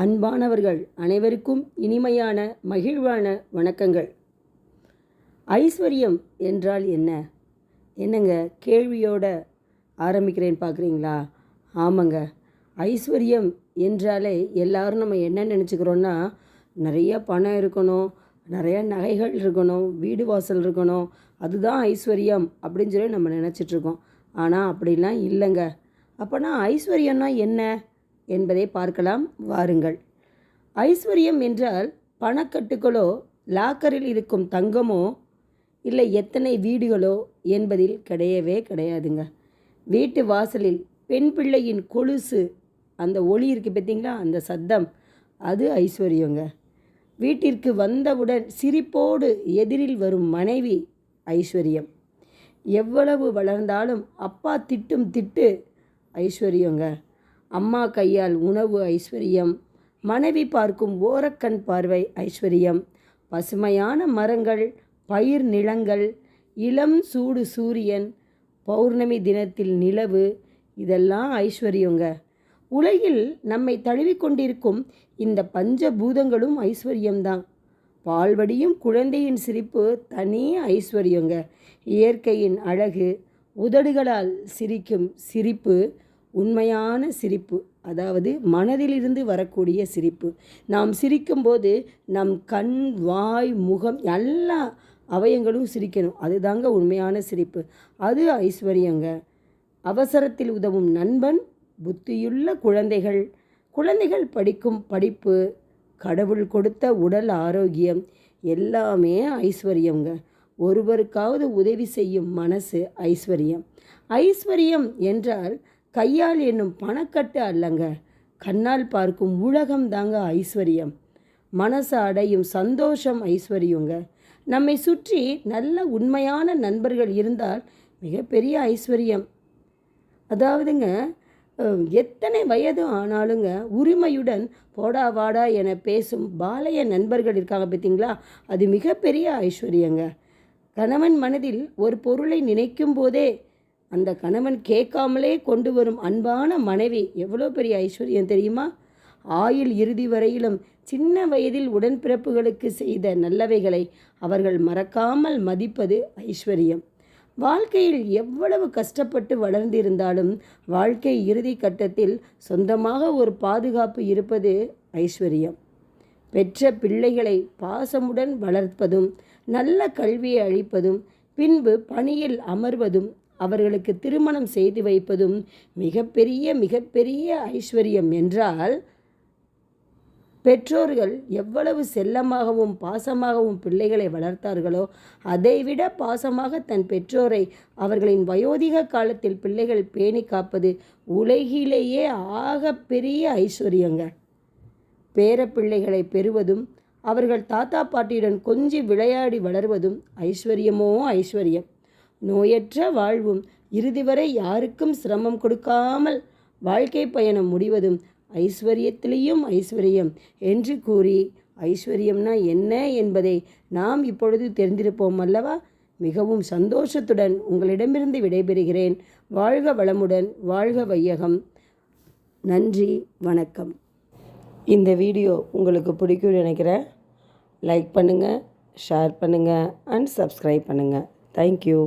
அன்பானவர்கள் அனைவருக்கும் இனிமையான மகிழ்வான வணக்கங்கள். ஐஸ்வர்யம் என்றால் என்ன? என்னங்க கேள்வியோட ஆரம்பிக்கிறேன் பார்க்குறீங்களா ஆமாங்க. ஐஸ்வர்யம் என்றாலே எல்லாரும் நம்ம என்ன நினச்சிக்கிறோன்னா நிறைய பணம் இருக்கணும் நிறைய நகைகள் இருக்கணும் வீடு வாசல் இருக்கணும். அதுதான் ஐஸ்வர்யம் அப்படின்னு சொல்லி நம்ம நினச்சிட்ருக்கோம் ஆனால் அப்படிலாம் இல்லைங்க. அப்போனா ஐஸ்வர்யம்னா என்ன? என்பதை பார்க்கலாம். வாருங்கள். ஐஸ்வர்யம் என்றால் பணக்கட்டுகளோ லாக்கரில் இருக்கும் தங்கமோ இல்லை எத்தனை வீடுகளோ என்பதில் கிடையவே கிடையாதுங்க. வீட்டு வாசலில் பெண் பிள்ளையின் கொலுசு அந்த ஒளி இருக்குது பார்த்தீங்களா? அந்த சத்தம் அது ஐஸ்வர்யங்க. வீட்டிற்கு வந்தவுடன் சிரிப்போடு எதிரில் வரும் மனைவி ஐஸ்வர்யம். எவ்வளவு வளர்ந்தாலும் அப்பா திட்டும் திட்டு ஐஸ்வர்யங்க. அம்மா கையால் உணவு ஐஸ்வர்யம் மனைவி பார்க்கும் ஓரக்கண் பார்வை ஐஸ்வர்யம். பசுமையான மரங்கள் பயிர் நிலங்கள் இளம் சூடு சூரியன் பௌர்ணமி தினத்தில் நிலவு இதெல்லாம் ஐஸ்வர்யங்க. உலகில் நம்மை தழுவிக்கொண்டிருக்கும் இந்த பஞ்சபூதங்களும் ஐஸ்வர்யம்தான். பால்வடியும் குழந்தையின் சிரிப்பு தனி ஐஸ்வர்யங்க. இயற்கையின் அழகு உதடுகளால் சிரிக்கும் சிரிப்பு உண்மையான சிரிப்பு அதாவது மனதிலிருந்து வரக்கூடிய சிரிப்பு. நாம் சிரிக்கும்போது நம் கண் வாய் முகம் எல்லா அவயங்களும் சிரிக்கணும். அதுதாங்க உண்மையான சிரிப்பு. அது ஐஸ்வர்யங்க. அவசரத்தில் உதவும் நண்பன் புத்தியுள்ள குழந்தைகள். குழந்தைகள் படிக்கும் படிப்பு கடவுள் கொடுத்த உடல் ஆரோக்கியம் எல்லாமே ஐஸ்வர்யங்க. ஒருவருக்காவது உதவி செய்யும் மனசு ஐஸ்வர்யம். ஐஸ்வர்யம் என்றால் கையால் என்னும் பணக்கட்டு அல்லங்க. கண்ணால் பார்க்கும் உலகம் தாங்க ஐஸ்வர்யம். மனசு அடையும் சந்தோஷம் ஐஸ்வர்யங்க. நம்மை சுற்றி நல்ல உண்மையான நண்பர்கள் இருந்தால் மிகப்பெரிய ஐஸ்வர்யம். அதாவதுங்க எத்தனை வயது ஆனாலுங்க உரிமையுடன் போடா வாடா என பேசும் பாலைய நண்பர்கள் இருக்காங்க பார்த்தீங்களா அது மிகப்பெரிய ஐஸ்வர்யங்க. கணவன் மனதில் ஒரு பொருளை நினைக்கும் போதே அந்த கணவன் கேட்காமலே கொண்டு வரும் அன்பான மனைவி எவ்வளோ பெரிய ஐஸ்வர்யம் தெரியுமா? ஆயுள் இறுதி வரையிலும் சின்ன வயதில் உடன்பிறப்புகளுக்கு செய்த நல்லவைகளை அவர்கள் மறக்காமல் மதிப்பது ஐஸ்வர்யம். வாழ்க்கையில் எவ்வளவு கஷ்டப்பட்டு வளர்ந்திருந்தாலும் வாழ்க்கை இறுதி கட்டத்தில் சொந்தமாக ஒரு பாதுகாப்பு இருப்பது ஐஸ்வர்யம். பெற்ற பிள்ளைகளை பாசமுடன் வளர்ப்பதும் நல்ல கல்வியை அளிப்பதும் பின்பு பணியில் அமர்வதும் அவர்களுக்கு திருமணம் செய்து வைப்பதும் மிகப்பெரிய மிகப்பெரிய ஐஸ்வர்யம் என்றால் பெற்றோர்கள் எவ்வளவு செல்லமாகவும் பாசமாகவும் பிள்ளைகளை வளர்த்தார்களோ அதைவிட பாசமாக தன் பெற்றோரை அவர்களின் வயோதிக காலத்தில் பிள்ளைகள் பேணி காப்பது உலகிலேயே ஆக பெரிய ஐஸ்வர்யங்க. பேரப்பிள்ளைகளை பெறுவதும் அவர்கள் தாத்தா பாட்டியுடன் கொஞ்சி விளையாடி வளர்வதும் ஐஸ்வர்யமோ ஐஸ்வர்யம். நோயற்ற வாழ்வும் இறுதி வரை யாருக்கும் சிரமம் கொடுக்காமல் வாழ்க்கை பயணம் முடிவதும் ஐஸ்வர்யத்திலேயும் ஐஸ்வர்யம் என்று கூறி ஐஸ்வர்யம்னா என்ன என்பதை நாம் இப்பொழுது தெரிந்திருப்போம் அல்லவா? மிகவும் சந்தோஷத்துடன் உங்களிடமிருந்து விடைபெறுகிறேன். வாழ்க வளமுடன் வாழ்க வையகம். நன்றி வணக்கம். இந்த வீடியோ உங்களுக்கு பிடிக்கும்னு நினைக்கிறேன். லைக் பண்ணுங்கள் ஷேர் பண்ணுங்கள் அண்ட் சப்ஸ்கிரைப் பண்ணுங்கள் தேங்க்யூ.